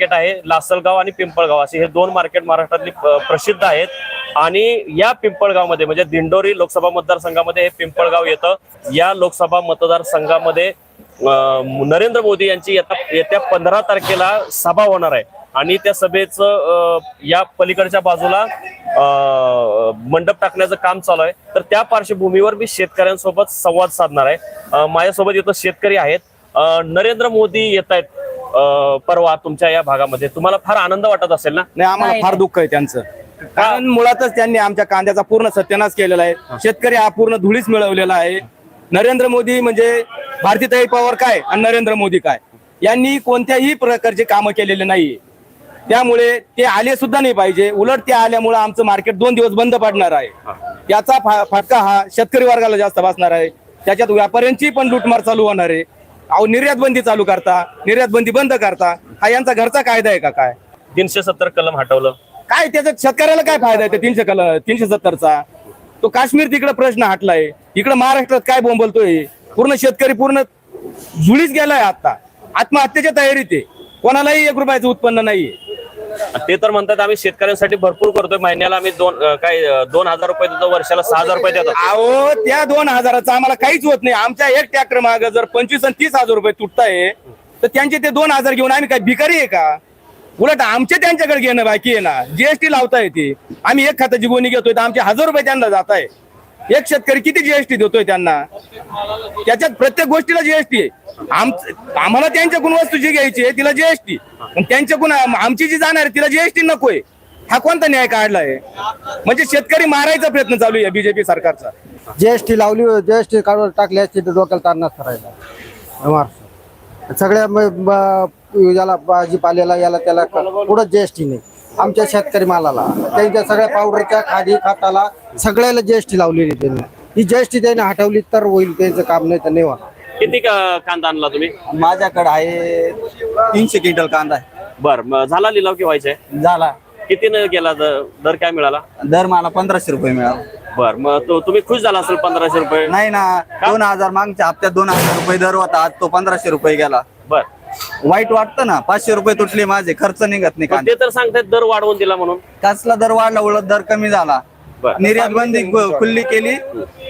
Market आहे लासलगाव आणि पिंपळगाव असे हे दोन मार्केट महाराष्ट्रातली प्रसिद्ध आहेत. आणि या पिंपळगावमध्ये म्हणजे दिंडोरी लोकसभा मतदारसंघामध्ये हे पिंपळगाव येतं. या लोकसभा मतदारसंघामध्ये नरेंद्र मोदी यांची येत्या येत्या पंधरा तारखेला सभा होणार आहे. आणि त्या सभेचं या पलीकडच्या बाजूला मंडप टाकण्याचं काम चालू आहे. तर त्या पार्श्वभूमीवर मी शेतकऱ्यांसोबत संवाद साधणार आहे. माझ्यासोबत इथं शेतकरी आहेत. नरेंद्र मोदी येत आहेत. परवा तुमच्या या भागामध्ये. तुम्हाला फार आनंद वाटत असेल ना? नाही आम्हाला फार दुःख आहे त्यांचं. कारण मुळातच त्यांनी आमच्या कांद्याचा पूर्ण सत्यानाश केलेला आहे. शेतकरी हा पूर्ण धुळीच मिळवलेला आहे. नरेंद्र मोदी म्हणजे भारतीताई पवार काय आणि नरेंद्र मोदी काय? यांनी कोणत्याही प्रकारचे कामं केलेले नाहीये. त्यामुळे ते आले सुद्धा नाही पाहिजे. उलट ते आल्यामुळे आमचं मार्केट दोन दिवस बंद पडणार आहे. याचा फटका हा शेतकरी वर्गाला जास्त बसणार आहे. त्याच्यात व्यापाऱ्यांची पण लूटमार चालू होणार आहे. अहो निर्यात बंदी चालू करता निर्यात बंदी बंद करता. हा यांचा घरचा कायदा आहे का काय? तीनशे सत्तर कलम हटवलं. काय त्याच्यात शेतकऱ्याला काय फायदा आहे त्या तीनशे कल तीनशे सत्तरचा तो काश्मीर तिकडे प्रश्न हाटलाय. इकडे महाराष्ट्रात काय बोंबलतोय? पूर्ण शेतकरी पूर्ण झुळीच गेलाय आता आत्महत्येच्या तयारीत आहे. कोणालाही एक रुपयाचं उत्पन्न नाहीये. ते तर म्हणतात आम्ही शेतकऱ्यांसाठी भरपूर करतोय. महिन्याला आम्ही दोन काय दोन हजार रुपये देतो वर्षाला सहा हजार रुपये देतो अहो त्या दोन हजाराचं आम्हाला काहीच होत नाही. आमच्या एक ट्रॅक्टर माग जर पंचवीस आणि तीस हजार रुपये तुटताय तर त्यांचे ते दोन हजार घेऊन आम्ही काय भिकारी आहे का? उलट आमचे त्यांच्याकडे घेणं बाकी आहे ना. जीएसटी लावता येते आम्ही एक खात्याची गोणी घेतोय तर आमचे हजार रुपये त्यांना जात आहे एक शेतकरी किती जीएसटी देतोय त्यांना? त्याच्यात प्रत्येक गोष्टीला जीएसटी आहे. आम आम्हाला त्यांच्याकडून वस्तू जी घ्यायची आहे तिला जीएसटी त्यांच्याकडून गुण आमची जी जाणार आहे तिला जीएसटी नकोय. हा कोणता न्याय काढला आहे म्हणजे शेतकरी मारायचा प्रयत्न चालू आहे बीजेपी सरकारचा. जीएसटी लावली जीएसटी काढून टाकली असती तर डोक्याला तार करायला सगळ्या याला भाजीपाल्याला याला त्याला कुठं जीएसटी नाही. आमच्या शेतकरी मालाला. त्यांच्या सगळ्या पावडरच्या खादी खाताला सगळ्याला जीएसटी लावलेली त्यांनी. ही जीएसटी त्यांनी हटवली तर होईल त्यांचं काम नाही तर नाही होणार. किती का- कांदा आणला तुम्ही? माझ्याकडे आहे तीनशे क्विंटल कांदा आहे. बर मग झाला लिलाव की व्हायचे झाला. कितीनं गेला द- दर काय मिळाला? दर मला पंधराशे रुपये मिळाला. बर मग तो तुम्ही खुश झाला असेल पंधराशे रुपये? नाही ना दोन हजार मागच्या हप्त्यात दोन हजार रुपये दर होता आज तो पंधराशे रुपये गेला. बर. वाईट वाटतं ना पाचशे रुपये तुटले माझे खर्च निघत नाही पण कांदे. ते तर सांगतायत दर वाढवून दिला म्हणून. कसला दर वाढला उलट दर कमी झाला. बर. निर्यात बंदी खु- खुल्ली केली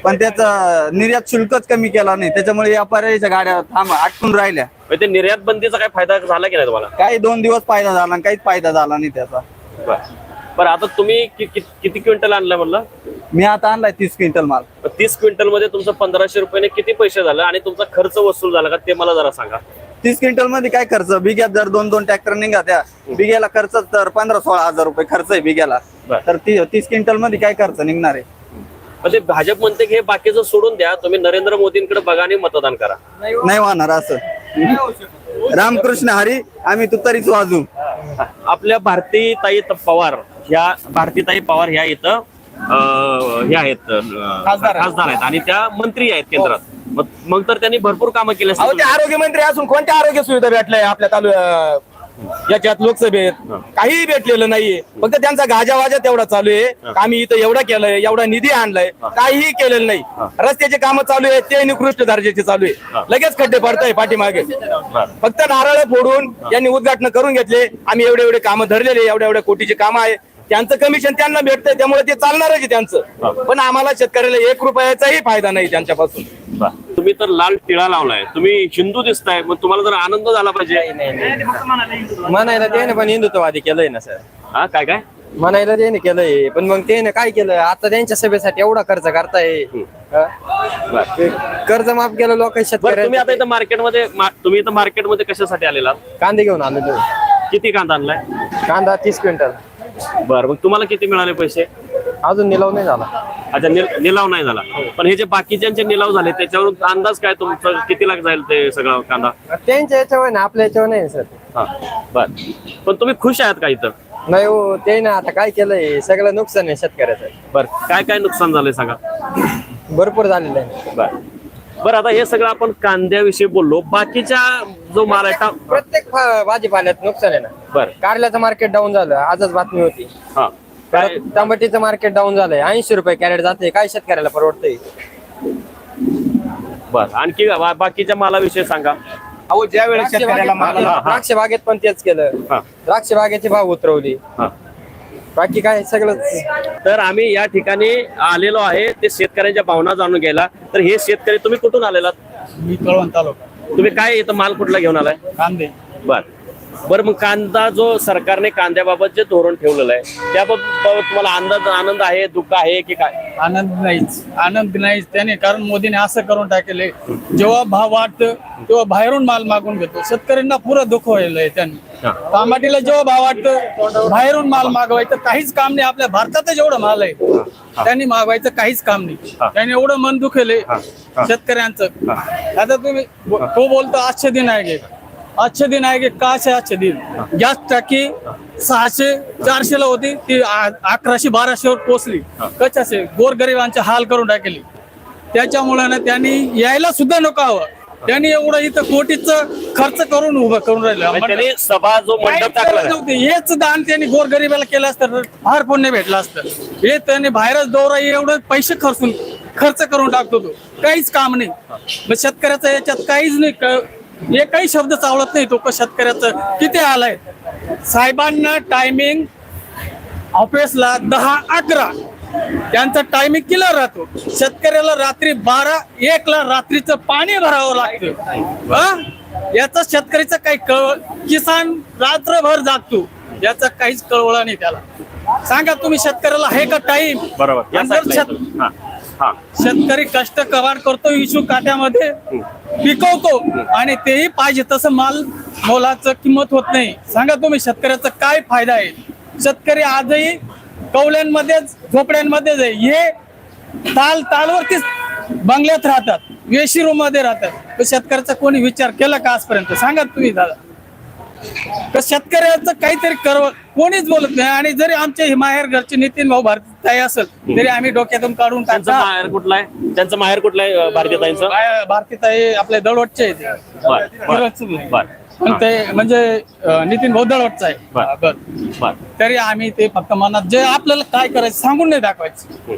पण त्याचा निर्यात शुल्कच कमी केला नाही. त्याच्यामुळे व्यापाऱ्याच्या गाड्या थांब अटकून राहिल्या. ते निर्यात बंदीचा काय फायदा झाला की नाही तुम्हाला? काही दोन दिवस फायदा झाला आणि काहीच फायदा झाला नाही त्याचा. बर. बरं आता तुम्ही कि- कि- किती क्विंटल आणलं म्हणलं? मी आता आणलाय तीस क्विंटल माल. तीस क्विंटलमध्ये तुमचं पंधराशे रुपयाने किती पैसे झालं आणि तुमचा खर्च वसूल झाला का ते मला जरा सांगा. तीस क्विंटलमध्ये काय खर्च? बिग्यात जर दोन दोन ट्रॅक्टर निघा त्या बिग्याला खर्च तर पंधरा सोळा हजार रुपये खर्च आहे बिग्याला. तर ती- तीस क्विंटलमध्ये काय खर्च निघणार आहे? ते भाजप म्हणते की हे बाकीचं सोडून द्या तुम्ही नरेंद्र मोदींकडे बघा आणि मतदान करा. नाही होणार असं. रामकृष्ण हरी आम्ही तुतारीच वाजू. आपल्या भारतीताई त- पवार ह्या भारतीताई पवार ह्या इथं अं, हे आहेत अं, खासदार आहेत. खासदार आहेत. आणि त्या मंत्री आहेत केंद्रात. मग मग तर त्यांनी भरपूर कामं केली अहो ते असतील आरोग्य मंत्री असून कोणत्या आरोग्य सुविधा भेटल्या आपल्या तालु याच्यात लोकसभेत? काहीही भेटलेलं नाहीये. फक्त त्यांचा गाजावाजा तेवढा चालू आहे. आम्ही इथं एवढा केलंय एवढा निधी आणलाय. काहीही केलेलं नाही. रस्त्याचे कामं चालू आहेत ते निकृष्ट दर्जाचे चालू आहे. लगेच खड्डे पडताय पाठीमागे. फक्त नारळ फोडून यांनी उद्घाटन करून घेतले. आम्ही एवढे एवढे कामं धरलेले एवढ्या एवढ्या कोटीचे काम आहे. त्यांचं कमिशन त्यांना भेटतंय त्यामुळे ते चालणारच आहे त्यांचं. पण आम्हाला शेतकऱ्याला एक रुपयाचाही फायदा नाही त्यांच्यापासून. तुम्ही तर लाल टिळा लावलाय. तुम्ही हिंदू दिसताय मग तुम्हाला जर आनंद झाला पाहिजे. म्हणायला त्याने पण हिंदुत्ववादी केलंय ना सर. हा काय काय? म्हणायला त्याने केलंय पण मग त्याने काय केलं? आता त्यांच्या सभेसाठी एवढा खर्च करताय? ते कर्ज माफ केलं लोक तुम्ही आता इथं मार्केटमध्ये तुम्ही इथं मार्केटमध्ये कशासाठी आलेला कांदे घेऊन आलो तो. किती कांदा आणलाय? कांदा तीस क्विंटल. बरं मग तुम्हाला किती मिळाले पैसे? अजून निलाव नाही झाला. अच्छा निल- निलाव नाही झाला. पण हे जे बाकीच्यांचे निलाव झाले त्याच्यावरून अंदाज काय तुमचा? किती लाख जाईल ते सगळं कांदा? त्यांच्या याच्यावर ना आपल्या याच्यावर नाही सर. हा बर. पण तुम्ही खुश आहात का इथं? नाही हो ते ना आता काय केलंय? सगळं नुकसान आहे शेतकऱ्याचं. बर काय काय नुकसान झालंय सांगा. भरपूर झालेलं आहे. बर. बरं आता हे सगळं आपण कांद्याविषयी बोललो. बाकीच्या जो माल आहे टा- प्रत्येक फा- भाजीपाल्यात नुकसान आहे ना? बर. कारल्याचं मार्केट डाऊन झालं. आजच बातमी होती. हा. काय? परत टमाटीचं मार्केट डाऊन झालंय. ऐंशी रुपये कॅरेट जाते काय शेतकऱ्याला परवडतंय? बर आणखी बा- बाकीच्या मालाविषयी सांगा. अहो ज्या वेळेस शेतकऱ्याला माल हा, हा. द्राक्ष बागेत पण तेच केलं. हा. द्राक्ष बागेचे भाव उतरवले. हा. बाकी काय सगळं? तर आम्ही या ठिकाणी आलेलो आहे ते शेतकऱ्यांच्या भावना जाणून घ्यायला. तर हे शेतकरी तुम्ही कुठून आलेलात? मी कळवण तालुका. तुम्ही काय इथं माल कुठला घेऊन आलाय? कांदे. बर. बरं मग कांदा जो सरकारने कांद्याबाबत जे धोरण ठेवलेलं आहे त्याबाबत तुम्हाला आनंद आनंद आहे दुःख आहे की काय? आनंद नाहीच. आनंद नाहीच त्याने कारण मोदीने असं करून टाकले जेव्हा भाव वाटतं तेव्हा बाहेरून माल मागून घेतो. शेतकऱ्यांना पुरं दुःख व्हायलंय त्यांनी. टमाटीला जेव्हा भाव वाटतं बाहेरून माल मागवायचं काहीच काम नाही. आपल्या भारतातच एवढं माल आहे. त्यांनी मागवायचं काहीच काम नाही. त्यांनी एवढं मन दुखेल. शेतकऱ्यांचं. आता तुम्ही तो बोलतो आजचे दिन आहे. आजचे दिन आहे गे काचे आजचे दिन। गॅस टाकी सहाशे चारशे ला होती ती अकराशे बाराशे वर पोहोचली कशाचे गोरगरिबांचे हाल करून टाकली. त्याच्यामुळे ना त्यांनी यायला सुद्धा नको हवं. त्यांनी एवढं इथं कोटीचं खर्च करून उभं करून राहिलं. त्यांनी सभा जो मंडप टाकला हेच दान त्यांनी गोरगरिबाला केलं असतं फार पुण्य भेटलं असतं. हे त्यांनी बाहेरच दौरा एवढं पैसे खर्चून खर्च करून टाकतो तो. काहीच काम नाही. मग शेतकऱ्याचं याच्यात काहीच नाही. क- एकही शब्द चावळत नाही. तो का शेतकऱ्याचं किती आलाय. साहेबांना टायमिंग ऑफिसला दहा अकरा. त्यांचा टायमिंग किलर राहतो. शेतकऱ्याला रात्री बारा एक ला रात्रीचं पाणी भरावं लागतं. हा? याचा शेतकरीचा काही कळ किसान रात्रभर जागतो. याचा काहीच कळवळा नाही त्याला. सांगा तुम्ही शेतकऱ्याला आहे का टाइम बरोबर. शेतकरी कष्ट कवाड करतो इशू काट्यामध्ये. पिकवतो आणि तेही पाहिजे तसं माल मोलाचं किंमत होत नाही. सांगा तुम्ही शेतकऱ्याचा काय फायदा आहे? शेतकरी आजही कवल्यांमध्येच झोपड्यांमध्येच आहे. हे ताल तालवरतीच बंगल्यात राहतात वेशी रूममध्ये राहतात शेतकऱ्याचा कोणी विचार केला का आजपर्यंत? सांगा तुम्ही दादा. तर शेतकऱ्याचं काहीतरी करव? कोणीच बोलत नाही. आणि जरी आमचे हे माहेर घरचे नितीन भाऊ भारतीय असेल तरी आम्ही डोक्यातून काढून त्यांचं टाकता. माहेर कुठलं आहे? त्यांचं माहेर कुठलं आहे भारतीयताईंचं भारतीय आपले दळवटचे ते. बर बर खरंच. बर. पण ते म्हणजे अं, नितीन भाऊ दळवटचा आहे. बर. बर. बर. तरी आम्ही ते फक्त मनात जे आपल्याला काय करायचं सांगून नाही दाखवायचं.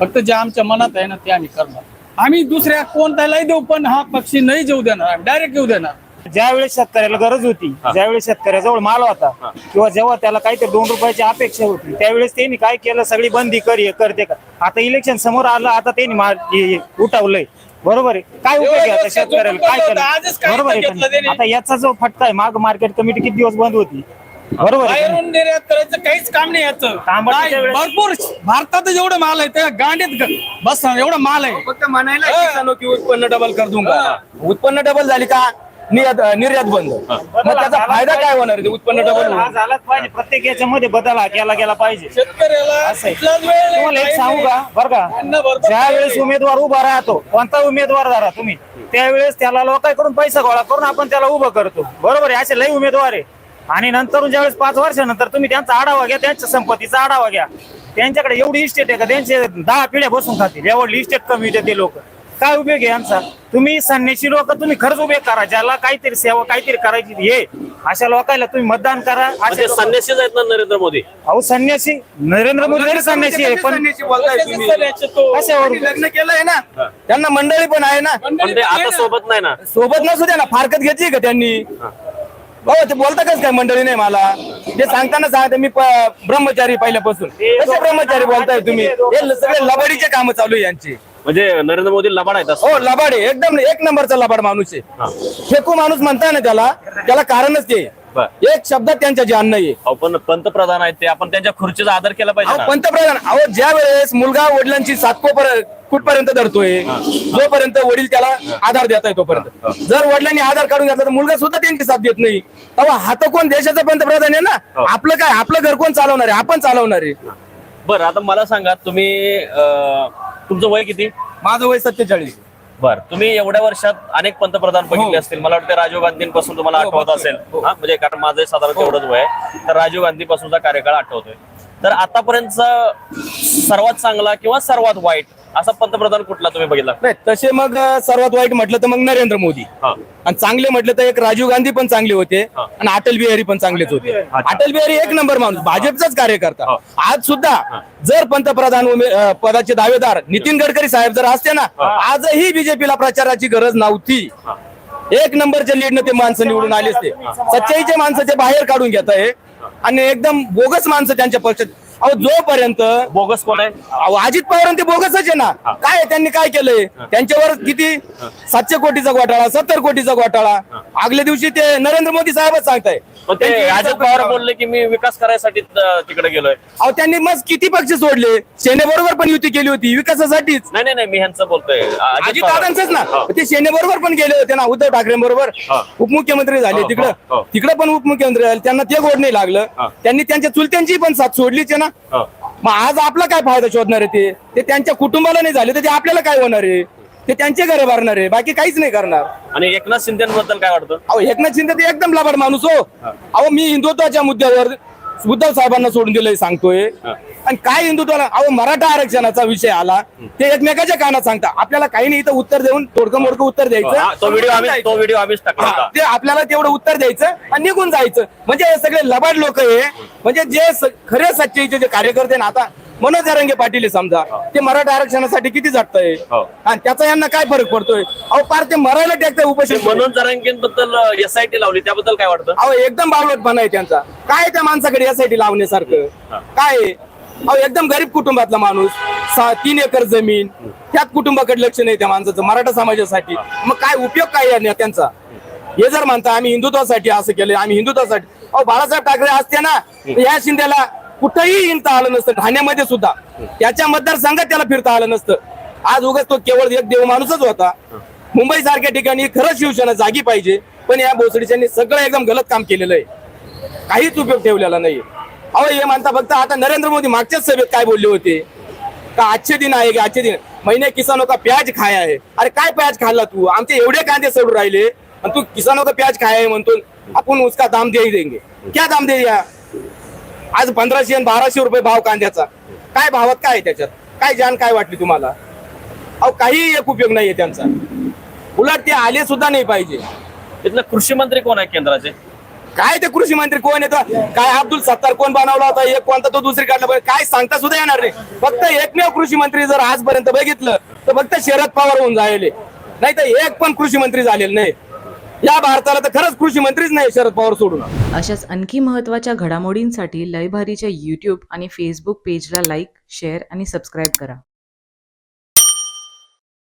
फक्त जे आमच्या मनात आहे ना ते आम्ही करणार. आम्ही दुसऱ्या कोणत्यालाही देऊ पण हा पक्षी नाही जेऊ देणार. डायरेक्ट येऊ देणार. ज्यावेळेस शेतकऱ्याला गरज होती ज्यावेळेस शेतकऱ्याजवळ माल होता किंवा जेव्हा त्याला काहीतरी दोन रुपयाची अपेक्षा होती त्यावेळेस त्यांनी काय केलं? सगळी बंदी कर हे कर ते कर. आता इलेक्शन समोर आलं आता त्यांनी माल उठवलंय. बरोबर आहे? काय उपयोग आहे आता शेतकऱ्याला? काय केलं? बरोबर आहे का? आता याचा जो फटका आहे माग मार्केट कमिटी किती दिवस बंद होती? बरोबर आहे का नाही? बाहेरून निर्यात करायचं काहीच काम नाही याचं. भरपूर भारतात जेवढं माल आहे त्या गांडीत ग- बस एवढा माल आहे. फक्त म्हणायला की उत्पन्न डबल कर दूंगा. उत्पन्न डबल झाली का? निर्यात निर्यात बंद. मग त्याचा फायदा काय होणार ते उत्पन्न डबल हा झालाच पाहिजे. प्रत्येक याच्यामध्ये बदल हा केला गेला पाहिजे. शेतकऱ्याला असं आहे. कुठलाच वेळ नाही, तुम्हाला एक काही सांगू का. बरं का? त्यांना बरोबर ज्या वेळेस आहे. उमेदवार उभा राहतो कोणता उमेदवार धरा तुम्ही? त्यावेळेस त्याला लोकांकडून पैसा गोळा करून आपण त्याला उभं करतो. बरोबर आहे? असे लई उमेदवार आहे. आणि नंतर ज्यावेळेस पाच वर्षानंतर तुम्ही त्यांचा आढावा घ्या त्यांच्या संपत्तीचा आढावा घ्या. त्यांच्याकडे एवढी इस्टेट आहे का? त्यांचे दहा पिढ्या बसून खातील. एवढी इस्टेट कमी देते लोक. काय उपयोग आहे यांचा तुम्ही संन्याशी लोक तुम्ही खरंच उभे करा. ज्याला काहीतरी सेवा काहीतरी करायची हे अशा लोकांना तुम्ही मतदान करा. अशा म्हणजे लोक- संन्यासीच आहेत ना नरेंद्र मोदी? अहो संन्यासी नरेंद्र मोदी जरी संन्यासी आहे पण संन्यासी बोलताय तुम्ही. याचे तो- कशावर? लग्न केलंय ना. त्यांना मंडळी पण आहे ना. पण ते आता सोबत नाही ना. सोबत नसू द्या ना फारकत घेतली का त्यांनी? हो. ते बोलता कस काय मंडळी नाही मला? ते सांगताना सांगते मी प- ब्रह्मचारी पहिल्यापासून. कसे ब्रह्मचारी बोलताय तुम्ही? हे सगळे लबाडीचे काम चालू आहे यांची. म्हणजे नरेंद्र मोदी लबाड आहेत असं. हो लबाड आहे. एकदम एक नंबरचा लबाड माणूस आहे. फेकू माणूस म्हणताय ना त्याला त्याला कारणच ते. बर. एक शब्दात त्यांच्या जान नाही अहो, पण पंतप्रधान आहेत ते. आपण त्यांच्या खुर्चीचा आदर केला पाहिजे अहो ना. पंतप्रधान अहो ज्या वेळेस मुलगा वडिलांची सातको कुठपर्यंत धरतोय जोपर्यंत वडील त्याला आधार देताय तोपर्यंत. जर वडिलांनी आधार काढून घेतला तर मुलगा सुद्धा त्यांची साथ देत नाही. तेव्हा हात कोण? देशाचा पंतप्रधान आहे ना. आपलं काय? आपलं घर कोण चालवणार आहे? आपण चालवणार आहे. बरं आता मला सांगा तुम्ही अं, तुमचं वय किती? माझं वय सत्तेचाळीस. बर तुम्ही एवढ्या वर्षात अनेक पंतप्रधान बघितले असतील. मला वाटतं राजीव गांधींपासून तुम्हाला हो, आठवत. असेल. हो. हा म्हणजे कारण माझं साधारण तेवढंच वय आहे. तर राजीव गांधी पासूनचा कार्यकाळ आठवतोय. तर आतापर्यंतचा सर्वात चांगला किंवा सर्वात वाईट असा पंतप्रधान कुठला तुम्ही बघितला? नाही तसे मग अं, सर्वात वाईट म्हटलं तर मग नरेंद्र मोदी. हा. आणि चांगले म्हटलं तर एक राजीव गांधी पण चांगले होते हा. आणि अटल बिहारी पण चांगलेच होते. अटल बिहारी एक नंबर माणूस भाजपचाच कार्यकर्ता. आज सुद्धा जर पंतप्रधान उमे- अं, पदाचे दावेदार नितीन गडकरी साहेब जर असते ना आजही बीजेपीला प्रचाराची गरज नव्हती. एक नंबरच्या लीडनं ते माणसं निवडून आले असते. सच्चाईचे माणसं ते बाहेर काढून घेत आहे आणि एकदम बोगस माणसं त्यांच्या पक्षात. अहो जोपर्यंत बोगस कोण आहे? अहो, अजित पवार ते बोगसच आहे ना. काय आहे, त्यांनी काय केलंय? त्यांच्यावर किती? सातशे कोटीचा घोटाळा सत्तर कोटीचा घोटाळा. आगल्या दिवशी ते नरेंद्र मोदी साहेबच सांगताय. ते त्यांची अजित पवार बोलले की मी विकास करायसाठी अं, तिकडे गेलोय. अहो त्यांनी मग किती पक्ष सोडले? सेनेबरोबर पण युती केली होती विकासासाठीच. नाही नाही नाही मी ह्यांचं बोलतोय. अजित पवार. दादांचंच ना? हा. ते सेनेबरोबर पण गेले होते ना उद्धव ठाकरे बरोबर हा. उपमुख्यमंत्री झाले हो, हो, तिकडं. हो. तिकडं पण उपमुख्यमंत्री झाले त्यांना ते गोड नाही लागलं. हा. त्यांनी त्यांच्या चुलत्यांची पण साथ सोडलीच आहे ना. मग आज आपला काय फायदा शोधणार आहे ते? ते त्यांच्या कुटुंबाला नाही झाले तर ते आपल्याला काय होणार आहे? ते त्यांचे घरे भरणार आहे बाकी काहीच नाही करणार. आणि एकनाथ शिंदेबद्दल काय वाटतं? अहो एकनाथ शिंदे ते एकदम लाभाड माणूस हो. अहो मी हिंदुत्वाच्या मुद्द्यावर उद्धव साहेबांना सोडून दिलंय सांगतोय. आणि काय हिंदुत्वाला अहो मराठा आरक्षणाचा विषय आला. ते एकमेकाच्या कानात सांगता. आपल्याला काही नाही इथं उत्तर देऊन थोडकं मोडकं उत्तर हा, द्यायचं तो व्हिडिओ आम्ही तो व्हिडिओ आम्हीच टाकला हा, होता. ते आपल्याला तेवढं उत्तर द्यायचं आणि निघून जायचं. म्हणजे हे सगळे लबाड लोक आहे म्हणजे जे स- खरे सच्चाईचे जे कार्यकर्ते ना आता मनोज जरंगे पाटील आहे समजा. ते मराठा आरक्षणासाठी किती झटतंय? हो. आणि त्याचा यांना काय फरक पडतोय? अहो पार ते मरायला टेकतंय उपोषण. मनोज जरांगेंबद्दल एस आय टी लावली त्याबद्दल काय वाटतं? अहो एकदम बावलटपणा आहे त्यांचा. काय त्या माणसाकडे यासाठी लावण्यासारखं? काय? आहे? अहो एकदम गरीब कुटुंबातला माणूस सहा तीन एकर जमीन त्याच कुटुंबाकडे लक्ष नाही त्या माणसाचं मराठा समाजासाठी. मग काय उपयोग काय या नेत्यांचा हे जर म्हणता आम्ही हिंदुत्वासाठी असं केलं आम्ही हिंदुत्वासाठी अहो बाळासाहेब ठाकरे असते ना या शिंदेला कुठंही हिंडता आलं नसतं ठाण्यामध्ये सुद्धा. त्याच्या मतदारसंघात त्याला फिरता आलं नसतं. आज उगाच तो केवळ एक देव माणूसच होता. मुंबई सारख्या ठिकाणी खरंच शिवसेना जागी पाहिजे पण या भोसडीच्या सगळं एकदम गलत काम केलेलं आहे. काहीच उपयोग ठेवलेला नाही अहो हे म्हणता फक्त आता नरेंद्र मोदी मागच्याच सभेत काय बोलले होते? का आजचे दिन आहे की आजचे दिन? महिने किसानो का प्याज खाय आहे? अरे काय प्याज खाल्ला तू? आमचे एवढे कांदे सोडून राहिले आणि तू किसानो का प्याज खाय आहे म्हणतो आपण उसका दाम दे देंगे. क्या दाम दे आज पंधराशे आणि बाराशे रुपये भाव कांद्याचा. काय भावात काय आहे त्याच्यात? काय जाण काय वाटली तुम्हाला? अहो काही एक उपयोग नाहीये त्यांचा. उलट ते आले सुद्धा नाही पाहिजे. इथलं कृषी मंत्री कोण आहे केंद्राचे? काय ते कृषी मंत्री कोण येतो काय अब्दुल सत्तार कोण बनवला होता? एक कोणता तो दुसरी काढला? पाहिजे काय सांगता सुद्धा येणार नाही. फक्त एकमेव कृषी मंत्री जर आजपर्यंत बघितलं तर फक्त शरद पवार होऊन जायले नाही तर एक पण कृषी मंत्री झालेले नाही. या भारताला तर खरंच कृषी मंत्रीच नाही शरद पवार सोडून. अशाच आणखी महत्त्वाच्या घडामोडींसाठी लयभारीच्या युट्यूब आणि फेसबुक पेजला लाईक शेअर आणि सबस्क्राईब करा.